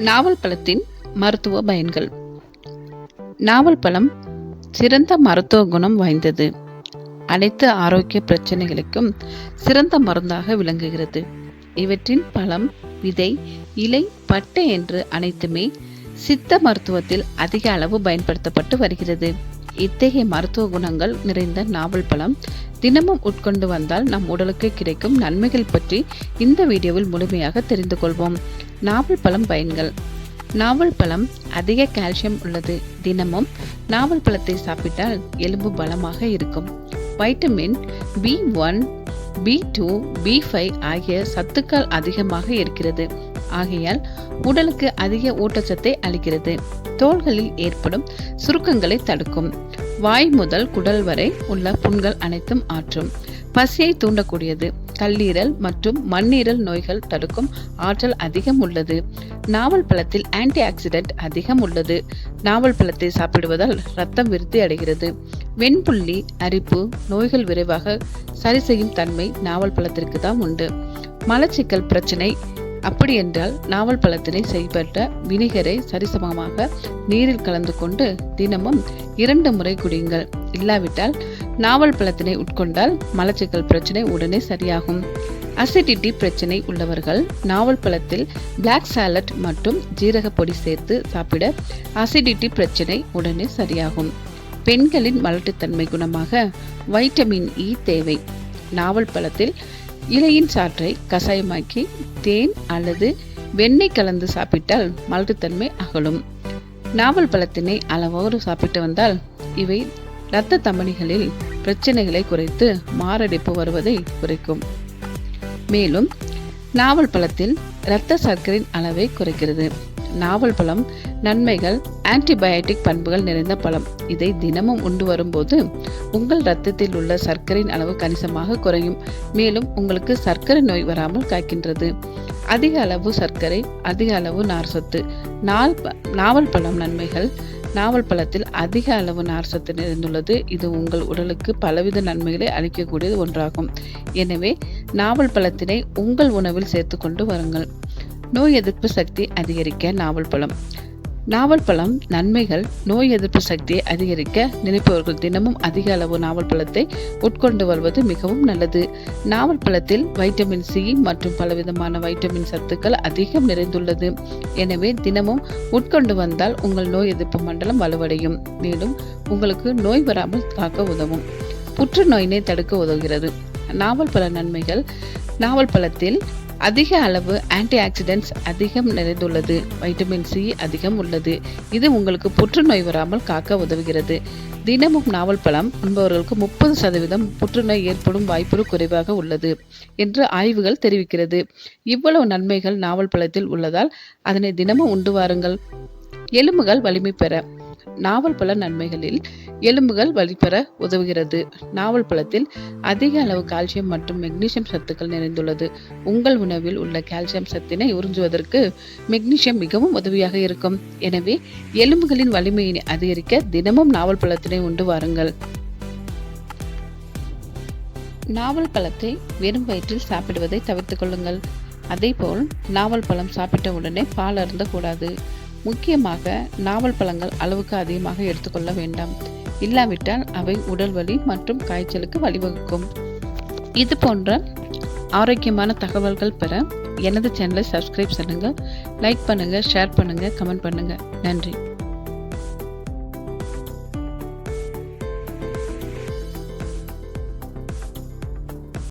நாவல் பழத்தின் மருத்துவ பயன்கள். நாவல் பழம் சிறந்த மருத்துவ குணம் வாய்ந்தது. அனைத்து ஆரோக்கிய பிரச்சனைகளுக்கும் சிறந்த மருந்தாக விளங்குகிறது. இவற்றின் பழம் விதை இலை பட்டை என்று அனைத்துமே சித்த மருத்துவத்தில் அதிக அளவு பயன்படுத்தப்பட்டு வருகிறது. இத்தகைய மருத்துவ குணங்கள் நிறைந்த நாவல் பழம் தினமும் உட்கொண்டு வந்தால் நம் உடலுக்கு கிடைக்கும் நன்மைகள் பற்றி இந்த வீடியோவில் முழுமையாக தெரிந்து கொள்வோம். நாவல் பழம் பயன்கள். நாவல் பழம் அதிக கால்சியம் உள்ளது. தினமும் நாவல் பழத்தை சாப்பிட்டால் எலும்பு பலமாக இருக்கும். Vitamin B one B two B five ஆகிய சத்துக்கள் அதிகமாக இருக்கிறது. ஆகையால் உடலுக்கு அதிக ஊட்டச்சத்தை அளிக்கிறது. தோள்களில் ஏற்படும் சுருக்கங்களை தடுக்கும். வாய் முதல் குடல் வரை உள்ள புண்கள் அனைத்தும் ஆற்றும். பசியை தூண்டக்கூடியது. கல்லீரல் மற்றும் மண்ணீரல் நோய்கள் தடுக்கும் ஆற்றல் அதிகம் உள்ளது. நாவல் பழத்தில் ஆன்டி ஆக்சிடென்ட் அதிகம் உள்ளது. நாவல் பழத்தை சாப்பிடுவதால் ரத்தம் விருத்தி அடைகிறது. வெண்புள்ளி அரிப்பு நோய்கள் விரைவாக சரி செய்யும் தன்மை நாவல் பழத்திற்கு தான் உண்டு. மலச்சிக்கல் பிரச்சனை அப்படி என்றால் நாவல் பழத்தினை செய்பட்ட வினிகரை சரிசமமாக நீரில் கலந்து கொண்டு தினமும் இரண்டு முறை குடியுங்கள். இல்லாவிட்டால் நாவல் பழத்தினை உட்கொண்டால் மலச்சிக்கல் பிரச்சனை உடனே சரியாகும். அசிடிட்டி பிரச்சனை உள்ளவர்கள் நாவல் பழத்தில் பிளாக் சாலட் மற்றும் ஜீரக பொடி சேர்த்து சாப்பிட அசிடிட்டி பிரச்சனை உடனே சரியாகும். பெண்களின் மலட்டுத்தன்மை குணமாக வைட்டமின் இ தேவை. நாவல் பழத்தில் இலையின் சாற்றை கசாயமாக்கி தேன் அல்லது வெண்ணெய் கலந்து சாப்பிட்டால் மலட்டுத்தன்மை அகலும். நாவல் பழத்தினை அளவோடு சாப்பிட்டு வந்தால் இவை இரத்த தமனிகளில் பிரச்சனைகளை குறைத்து மாரடைப்பு வருவதை குறைக்கும். மேலும் நாவல் பழத்தில் இரத்த சர்க்கரையின் அளவை குறைக்கிறது. நாவல் பழம் நன்மைகள் ஆன்டிபயோட்டிக் பண்புகள் நிறைந்த பழம். இதை தினமும் உண்டு வரும்போது உங்கள் ரத்தத்தில் உள்ள சர்க்கரையின் அளவு கணிசமாக குறையும். மேலும் உங்களுக்கு சர்க்கரை நோய் வராமல் காக்கின்றது அதிக அளவு சர்க்கரை அதிக அளவு நார்சத்து நால் நாள் நாவல் பழம் நன்மைகள். நாவல் பழத்தில் அதிக அளவு நார்சத்து நிறைந்துள்ளது. இது உங்கள் உடலுக்கு பலவித நன்மைகளை அளிக்கக்கூடியது ஒன்றாகும். எனவே நாவல் பழத்தினை உங்கள் உணவில் சேர்த்து கொண்டு வருங்கள். நோய் எதிர்ப்பு சக்தி அதிகரிக்க நாவல் பழம். நாவல் பழம் நன்மைகள் நோய் எதிர்ப்பு சக்தியை அதிகரிக்க நினைப்பவர்கள் தினமும் அதிக அளவு நாவல் பழத்தை உட்கொண்டு வருவது மிகவும் நல்லது. நாவல் பழத்தில் வைட்டமின் சி மற்றும் பலவிதமான வைட்டமின் சத்துக்கள் அதிகம் நிறைந்துள்ளது. எனவே தினமும் உட்கொண்டு வந்தால் உங்கள் நோய் எதிர்ப்பு மண்டலம் வலுவடையும். மேலும் உங்களுக்கு நோய் வராமல் காக்க உதவும். புற்றுநோயினை தடுக்க உதவுகிறது. நாவல் பழ நன்மைகள். நாவல் பழத்தில் அதிக அளவு ஆன்டி ஆக்சிடென்ட்ஸ் அதிகம் நிறைந்துள்ளது. வைட்டமின் சி அதிகம் உள்ளது. இது உங்களுக்கு புற்றுநோய் வராமல் காக்க உதவுகிறது. தினமும் நாவல் பழம் உண்பவர்களுக்கு முப்பது சதவீதம் புற்றுநோய் ஏற்படும் வாய்ப்பு குறைவாக உள்ளது என்று ஆய்வுகள் தெரிவிக்கிறது. இவ்வளவு நன்மைகள் நாவல் பழத்தில் உள்ளதால் அதனை தினமும் உண்டு வாருங்கள். எலும்புகள் வலிமை பெற நாவல் பழ நன்மைகளில் எலும்புகள் வலிப்பெற உதவுகிறது. நாவல் பழத்தில் அதிக அளவு கால்சியம் மற்றும் மெக்னீசியம் சத்துக்கள் நிறைந்துள்ளது. உங்கள் உணவில் உள்ள கால்சியம் சத்தினை உறிஞ்சுவதற்கு மெக்னீசியம் மிகவும் உதவியாக இருக்கும். எனவே எலும்புகளின் வலிமையை அதிகரிக்க தினமும் நாவல் பழத்தினை உண்டு வாருங்கள். நாவல் பழத்தை வெறும் வயிற்றில் சாப்பிடுவதை தவிர்த்து கொள்ளுங்கள். அதேபோல் நாவல் பழம் சாப்பிட்ட உடனே பால் அருந்தக்கூடாது. முக்கியமாக நாவல் பழங்கள் அளவுக்கு அதிகமாக எடுத்துக்கொள்ள வேண்டாம். இல்லாவிட்டால் அவை உடல் வலி மற்றும் காய்ச்சலுக்கு வழிவகுக்கும். இது போன்ற ஆரோக்கியமான தகவல்கள் பெற எனது சேனலை சப்ஸ்கிரைப் பண்ணுங்கள் லைக் பண்ணுங்கள் ஷேர் பண்ணுங்கள் கமெண்ட் பண்ணுங்கள் நன்றி.